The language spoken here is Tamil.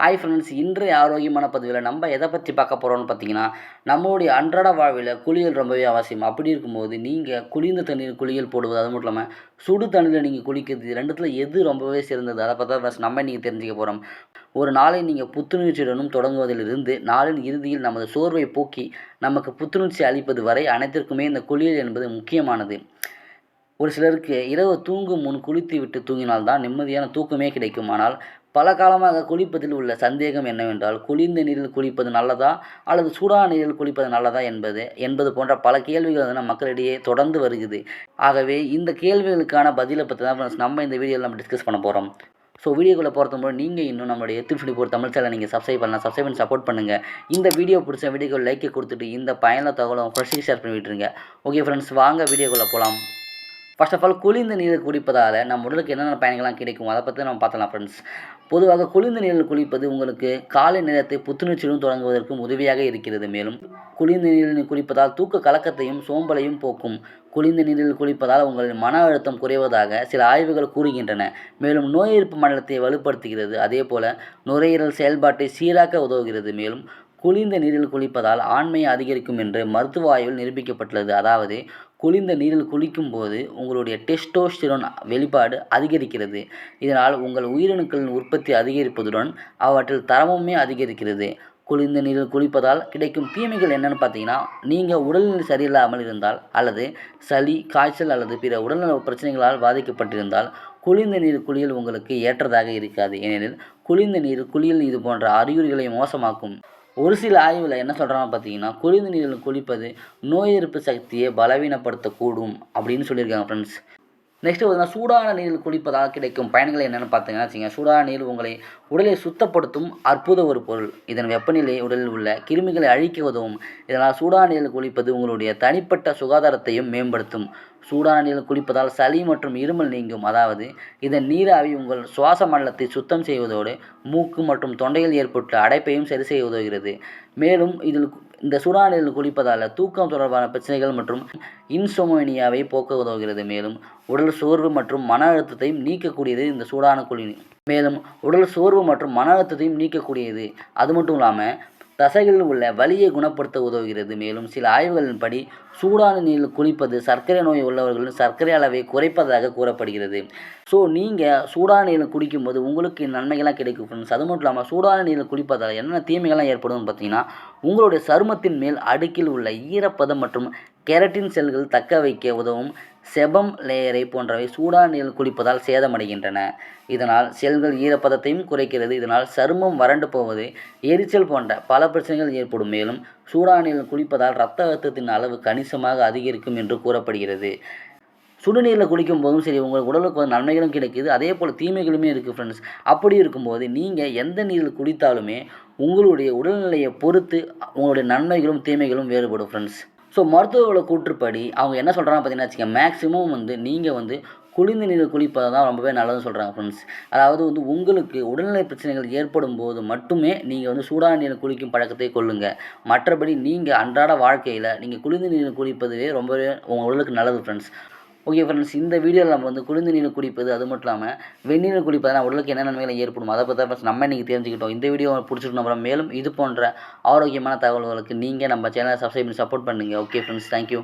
ஹாய் ஃப்ரெண்ட்ஸ் இன்றைய ஆரோக்கியமான பதிவில் நம்ம எதை பற்றி பார்க்க போகிறோம்னு பார்த்தீங்கன்னா நம்மளுடைய அன்றாட வாழ்வில் குளியல் ரொம்பவே அவசியம். அப்படி இருக்கும்போது நீங்கள் குளிர்ந்த தண்ணீர் குளியல் போடுவது அது மட்டும் இல்லாமல் சுடு தண்ணியில் நீங்கள் குளிக்கிறது ரெண்டுத்தில் எது ரொம்பவே சிறந்தது? அதை பார்த்தா ஃபஸ்ட் நம்ம நீங்கள் தெரிஞ்சுக்க போகிறோம் ஒரு நாளை நீங்கள் புத்துணர்ச்சியுடனும் தொடங்குவதிலிருந்து நாளின் இறுதியில் நமது சோர்வை போக்கி நமக்கு புத்துணர்ச்சி அளிப்பது வரை அனைத்திற்குமே இந்த குளியல் என்பது முக்கியமானது. ஒரு சிலருக்கு இரவு தூங்கும் முன் குளித்து விட்டு தூங்கினால்தான் நிம்மதியான தூக்கமே கிடைக்கும். ஆனால் பல காலமாக குளிப்பதில் உள்ள சந்தேகம் என்னவென்றால் குளிர்ந்த நீரில் குளிப்பது நல்லதா அல்லது சூடான நீரில் குளிப்பது நல்லதா என்பது என்பது போன்ற பல கேள்விகள் வந்து மக்களிடையே தொடர்ந்து வருகிறது. ஆகவே இந்த கேள்விகளுக்கான பதிலை பற்றி தான் நம்ம இந்த வீடியோவில் நம்ம டிஸ்கஸ் பண்ண போகிறோம் ஸோ வீடியோக்குள்ளே போகிறது நீங்கள் இன்னும் நம்மளுடைய எத்து ஃபிடி போர் தமிழ் சேனலை நீங்கள் சப்ஸ்கிரைப் பண்ணலாம். சப்ஸ்கிரைப் பண்ணி சப்போர்ட் பண்ணுங்கள் இந்த வீடியோ பிடிச்ச வீடியோக்கு லைக்கை கொடுத்துட்டு இந்த பயனில் தகவலும் ஃப்ரெஷ்ஷாக ஷேர் பண்ணி விட்டுருங்க ஓகே ஃப்ரெண்ட்ஸ் வாங்க வீடியோக்குள்ளே போகலாம் ஃபர்ஸ்ட் ஆஃப் ஆல் குளிர்ந்த நீரில் குடிப்பதால் நம்ம உடலுக்கு என்னென்ன பயன்கள்லாம் கிடைக்கும் அதை பற்றி நம்ம பார்த்தலாம் ஃப்ரெண்ட்ஸ் பொதுவாக குளிர்ந்த நீரில் குளிப்பது உங்களுக்கு காலை நேரத்தை புத்துணர்ச்சியுடன் தொடங்குவதற்கும் உதவியாக இருக்கிறது. மேலும் குளிர்ந்த நீரில் குளிப்பதால் தூக்க கலக்கத்தையும் சோம்பலையும் போக்கும். குளிர்ந்த நீரில் குளிப்பதால் உங்களின் மன அழுத்தம் குறைவதாக சில ஆய்வுகள் கூறுகின்றன. மேலும் நோய் எதிர்ப்பு மண்டலத்தை வலுப்படுத்துகிறது. அதே போல் நுரையீரல் செயல்பாட்டை சீராக்க உதவுகிறது. மேலும் குளிர்ந்த நீரில் குளிப்பதால் ஆண்மையை அதிகரிக்கும் என்று மருத்துவ ஆய்வில் நிரூபிக்கப்பட்டுள்ளது. அதாவது குளிர்ந்த நீரில் குளிக்கும் போது உங்களுடைய டெஸ்டோஸ்டிரோன் வெளிப்பாடு அதிகரிக்கிறது. இதனால் உங்கள் உயிரணுக்களின் உற்பத்தி அதிகரிப்பதுடன் அவற்றில் தரமுமே அதிகரிக்கிறது. குளிர்ந்த நீரில் குளிப்பதால் கிடைக்கும் தீமைகள் என்னென்னு பார்த்தீங்கன்னா நீங்கள் உடல்நிலை சரியில்லாமல் இருந்தால் அல்லது சளி காய்ச்சல் அல்லது பிற உடல்நல பிரச்சனைகளால் பாதிக்கப்பட்டிருந்தால் குளிர்ந்த நீர் குளியல் உங்களுக்கு ஏற்றதாக இருக்காது. ஏனெனில் குளிர்ந்த நீர் குளியல் இது போன்ற அறிகுறிகளை மோசமாக்கும். ஒரு சில ஆய்வில் என்ன சொல்கிறாங்க பார்த்தீங்கன்னா குளிர்ந்த நீரில் குளிப்பது நோய் எதிர்ப்பு சக்தியை பலவீனப்படுத்தக்கூடும் அப்படின்னு சொல்லியிருக்காங்க ஃப்ரெண்ட்ஸ் நெக்ஸ்ட்டு பார்த்தீங்கன்னா சூடான நீரில் குளிப்பதால் கிடைக்கும் பயன்கள் என்னென்னு பார்த்தீங்கன்னா வச்சுங்க சூடான நீர் உங்களை உடலை சுத்தப்படுத்தும் அற்புத ஒரு பொருள். இதன் வெப்பநிலை உடலில் உள்ள கிருமிகளை அழிக்க உதவும். இதனால் சூடான நீரில் குளிப்பது உங்களுடைய தனிப்பட்ட சுகாதாரத்தையும் மேம்படுத்தும். சூடான நீரில் குளிப்பதால் சளி மற்றும் இருமல் நீங்கும். அதாவது இதன் நீராவி உங்கள் சுவாச மண்டலத்தை சுத்தம் செய்வதோடு மூக்கு மற்றும் தொண்டையில் ஏற்பட்ட அடைப்பையும் சரி செய்ய உதவுகிறது. மேலும் இதில் இந்த சூடான நீரில் குளிப்பதால் தூக்கம் தொடர்பான பிரச்சனைகள் மற்றும் இன்சோமோனியாவை போக்க உதவுகிறது. மேலும் உடல் சோர்வு மற்றும் மன அழுத்தத்தையும் நீக்கக்கூடியது இந்த சூடான குளி மேலும் உடல் சோர்வு மற்றும் மன அழுத்தத்தையும் நீக்கக்கூடியது. அது மட்டும் இல்லாமல் தசைகளில் உள்ள வலியை குணப்படுத்த உதவுகிறது. மேலும் சில ஆய்வுகளின்படி சூடான நீரில் குளிப்பது சர்க்கரை நோய் உள்ளவர்களின் சர்க்கரை அளவை குறைப்பதாக கூறப்படுகிறது. ஸோ நீங்கள் சூடான நீரில் குடிக்கும்போது உங்களுக்கு நன்மைகள்லாம் கிடைக்கும். ஃப்ரெண்ட்ஸ் அது மட்டும் இல்லாமல் சூடான நீரில் குளிப்பதால் என்னென்ன தீமைகள்லாம் ஏற்படும்னு பார்த்தீங்கன்னா உங்களுடைய சருமத்தின் மேல் அடுக்கில் உள்ள ஈரப்பதம் மற்றும் கெரட்டின் செல்கள் தக்க வைக்க உதவும். செபம் லேயரை போன்றவை சூடான நீரில் குளிப்பதால் சேதமடைகின்றன. இதனால் செல்கள் ஈரப்பதத்தையும் குறைக்கிறது. இதனால் சருமம் வறண்டு போவது எரிச்சல் போன்ற பல பிரச்சனைகள் ஏற்படும். மேலும் சூடான நீரில் குளிப்பதால் இரத்த அழுத்தத்தின் அளவு கணிசமாக அதிகரிக்கும் என்று கூறப்படுகிறது. சுடுநீரில் குளிக்கும் போதும் சரி உங்கள் உடலுக்கு வந்து நன்மைகளும் கிடைக்குது. அதே போல் தீமைகளுமே இருக்குது ஃப்ரெண்ட்ஸ் அப்படி இருக்கும்போது நீங்கள் எந்த நீரில் குடித்தாலுமே உங்களுடைய உடல்நிலையை பொறுத்து உங்களுடைய நன்மைகளும் தீமைகளும் வேறுபடும் ஃப்ரெண்ட்ஸ் ஸோ மருத்துவர்களோட கூற்றுப்படி அவங்க என்ன சொல்கிறாங்க பார்த்தீங்கன்னா வச்சுக்கோங்க மேக்ஸிமம் வந்து நீங்கள் வந்து குளிர்ந்த நீரில் குளிப்பது தான் ரொம்பவே நல்லதுன்னு சொல்கிறாங்க ஃப்ரெண்ட்ஸ் அதாவது வந்து உங்களுக்கு உடல்நிலை பிரச்சனைகள் ஏற்படும் போது மட்டுமே நீங்கள் வந்து சூடான நீரில் குளிக்கும் பழக்கத்தை கொள்ளுங்கள் மற்றபடி நீங்கள் அன்றாட வாழ்க்கையில் நீங்கள் குளிர்ந்த நீரில் குளிப்பதுவே ரொம்பவே உங்கள் உடலுக்கு நல்லது ஃப்ரெண்ட்ஸ் ஓகே ஃப்ரெண்ட்ஸ் இந்த வீடியோவில் நம்ம வந்து குளிர்ந்த நீர் குடிப்பது அது மட்டும் இல்லாமல் வெந்நீரில் குடிப்பதனால் உடலுக்கு என்ன நன்மைகள் ஏற்படும்? அதை பற்றி தான் நம்ம இன்றைக்கி தெரிஞ்சுக்கிட்டோம். இந்த வீடியோ பிடிச்சிருக்கணும் அப்புறம் மேலும் இது போன்ற ஆரோக்கியமான தகவல்களுக்கு நீங்கள் நம்ம சேனலை சப்ஸ்கிரைப் பண்ணி சப்போர்ட் பண்ணுங்கள் ஓகே ஃப்ரெண்ட்ஸ் தேங்க்யூ